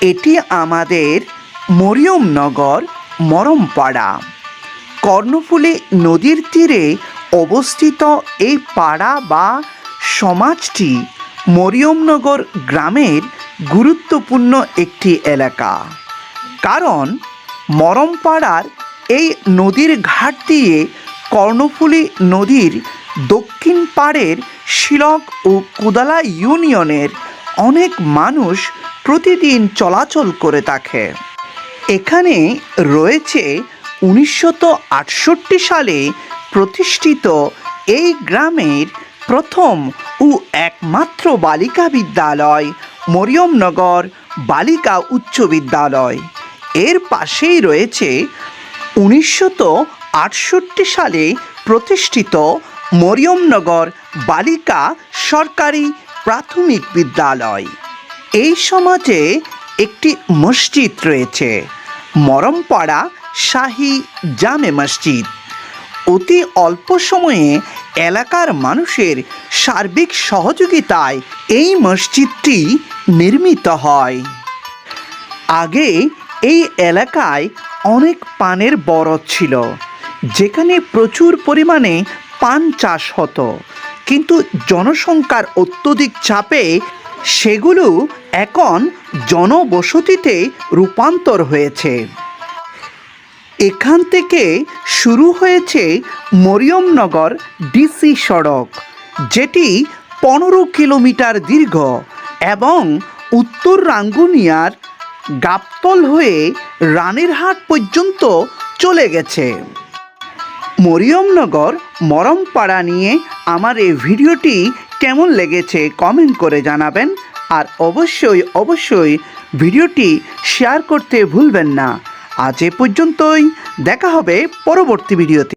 এটি আমাদের মরিয়মনগর মরমপাড়া। কর্ণফুলী নদীর তীরে অবস্থিত এই পাড়া বা সমাজটি মরিয়মনগর গ্রামের গুরুত্বপূর্ণ একটি এলাকা। কারণ মরমপাড়ার এই নদীর ঘাট দিয়ে কর্ণফুলী নদীর দক্ষিণ পাড়ের শিলক ও কুদালা ইউনিয়নের অনেক মানুষ প্রতিদিন চলাচল করে থাকে। এখানে রয়েছে উনিশশো আটষট্টি সালে প্রতিষ্ঠিত এই গ্রামের প্রথম ও একমাত্র বালিকা বিদ্যালয় মরিয়মনগর বালিকা উচ্চ বিদ্যালয়। এর পাশেই রয়েছে উনিশশো আটষট্টি সালে প্রতিষ্ঠিত মরিয়মনগর বালিকা সরকারি প্রাথমিক বিদ্যালয়। এই সমাজে একটি মসজিদ রয়েছে। মরমপাড়া শাহী জামে মসজিদ। অতি অল্প সময়ে এলাকার মানুষের সার্বিক সহযোগিতায় এই মসজিদটি নির্মিত হয়। আগে এই এলাকায় অনেক পানের বরজ ছিল, যেখানে প্রচুর পরিমাণে পান চাষ হতো। কিন্তু জনসংখ্যার অত্যধিক চাপে সেগুলো এখন জনবসতিতে রূপান্তর হয়েছে। এখান থেকে শুরু হয়েছে মরিয়মনগর ডিসি সড়ক, যেটি পনেরো কিলোমিটার দীর্ঘ এবং উত্তর রাঙ্গুনিয়ার গাবতল হয়ে রানীরহাট পর্যন্ত চলে গেছে। মরিয়মনগর মরমপাড়া নিয়ে আমার এই ভিডিওটি কেমন লেগেছে কমেন্ট করে জানাবেন আর অবশ্যই অবশ্যই ভিডিওটি শেয়ার করতে ভুলবেন না। আজ এ পর্যন্তই, দেখা হবে পরবর্তী ভিডিওতে।